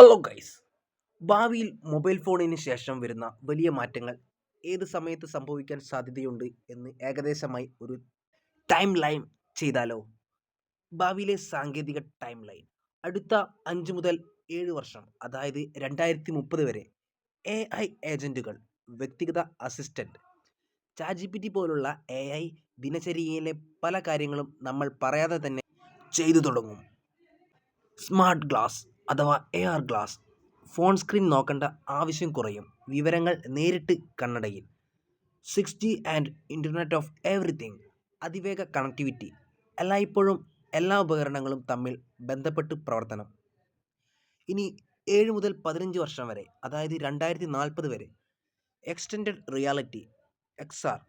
Hello guys ഭാവിയിൽ mobile ഫോണിന് ശേഷം വരുന്ന വലിയ മാറ്റങ്ങൾ ഏത് സമയത്ത് സംഭവിക്കാൻ സാധ്യതയുണ്ട് എന്ന് ഏകദേശമായി ഒരു ടൈം ലൈൻ ചെയ്താലോ? ഭാവിയിലെ സാങ്കേതിക ടൈം ലൈൻ അടുത്ത അഞ്ച് മുതൽ ഏഴ് വർഷം അതായത് രണ്ടായിരത്തി മുപ്പത് വരെ എ ഐ ഏജന്റുകൾ വ്യക്തിഗത അസിസ്റ്റന്റ് ടി പോലുള്ള എ ഐ ദിനചര്യയിലെ പല കാര്യങ്ങളും നമ്മൾ പറയാതെ തന്നെ ചെയ്തു തുടങ്ങും. സ്മാർട്ട് ഗ്ലാസ് അഥവാ A R glass phone screen നോക്കേണ്ട ആവശ്യം കുറയും. വിവരങ്ങൾ നേരിട്ട് കണ്ണടയിൽ. Six G and internet of everything അതിവേഗ കണക്ടിവിറ്റി എല്ലായ്പ്പോഴും എല്ലാ ഉപകരണങ്ങളും തമ്മിൽ ബന്ധപ്പെട്ട് പ്രവർത്തനം. ഇനി ഏഴ് മുതൽ പതിനഞ്ച് വർഷം വരെ അതായത് രണ്ടായിരത്തി നാൽപ്പത് വരെ എക്സ്റ്റെൻഡ് റിയാലിറ്റി എക്സ് ആർ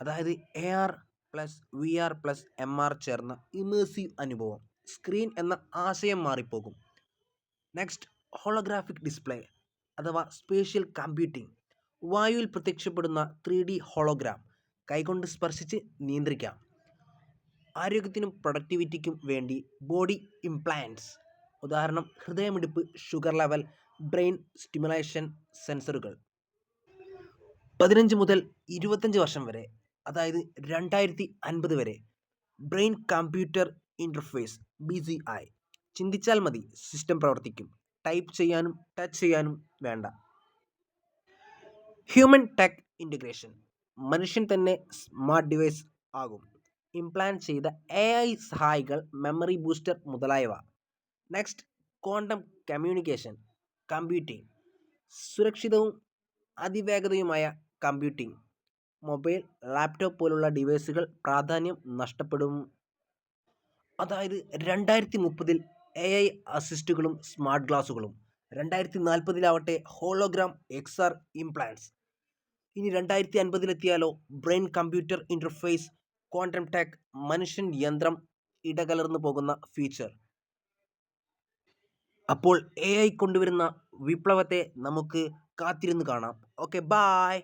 അതായത് A R plus V R plus M R ചേർന്ന ഇമേഴ്സീവ് അനുഭവം സ്ക്രീൻ എന്ന ആശയം മാറിപ്പോകും. നെക്സ്റ്റ് ഹോളോഗ്രാഫിക് ഡിസ്പ്ലേ അഥവാ സ്പേഷ്യൽ കമ്പ്യൂട്ടിംഗ് വായുവിൽ പ്രത്യക്ഷപ്പെടുന്ന ത്രീ ഡി ഹോളോഗ്രാം കൈകൊണ്ട് സ്പർശിച്ച് നിയന്ത്രിക്കാം. ആരോഗ്യത്തിനും പ്രൊഡക്ടിവിറ്റിക്കും വേണ്ടി ബോഡി ഇംപ്ലാൻസ് ഉദാഹരണം ഹൃദയമിടിപ്പ് ഷുഗർ ലെവൽ ബ്രെയിൻ സ്റ്റിമുലേഷൻ സെൻസറുകൾ പതിനഞ്ച് മുതൽ ഇരുപത്തഞ്ച് വർഷം വരെ അതായത് രണ്ടായിരത്തി അൻപത് വരെ brain computer interface B C I ചിന്തിച്ചാൽ മതി. സിസ്റ്റം പ്രവർത്തിക്കും. ടൈപ്പ് ചെയ്യാനും ടച്ച് ചെയ്യാനും വേണ്ട. ഹ്യൂമൻ ടെക് ഇന്റഗ്രേഷൻ മനുഷ്യൻ തന്നെ സ്മാർട്ട് ഡിവൈസ് ആകും. ഇംപ്ലാന്റ് ചെയ്ത എ ഐ സഹായികൾ മെമ്മറി ബൂസ്റ്റർ മുതലായവ. നെക്സ്റ്റ് ക്വാണ്ടം കമ്മ്യൂണിക്കേഷൻ കമ്പ്യൂട്ടിംഗ് സുരക്ഷിതവും അതിവേഗതയുമായ കമ്പ്യൂട്ടിംഗ് മൊബൈൽ ലാപ്ടോപ്പ് പോലുള്ള ഡിവൈസുകൾ പ്രാധാന്യം നഷ്ടപ്പെടും. അതായത് രണ്ടായിരത്തി മുപ്പതിൽ എ ഐ അസിസ്റ്റുകളും സ്മാർട്ട് ഗ്ലാസുകളും. രണ്ടായിരത്തി നാൽപ്പതിലാവട്ടെ ഹോളോഗ്രാം എക്സ് ആർ ഇംപ്ലാൻസ് ഇനി രണ്ടായിരത്തി അൻപതിലെത്തിയാലോ brain computer interface quantum tech മനുഷ്യൻ യന്ത്രം ഇടകലർന്നു പോകുന്ന ഫീച്ചർ അപ്പോൾ എ ഐ കൊണ്ടുവരുന്ന വിപ്ലവത്തെ നമുക്ക് കാത്തിരുന്ന് കാണാം. Okay bye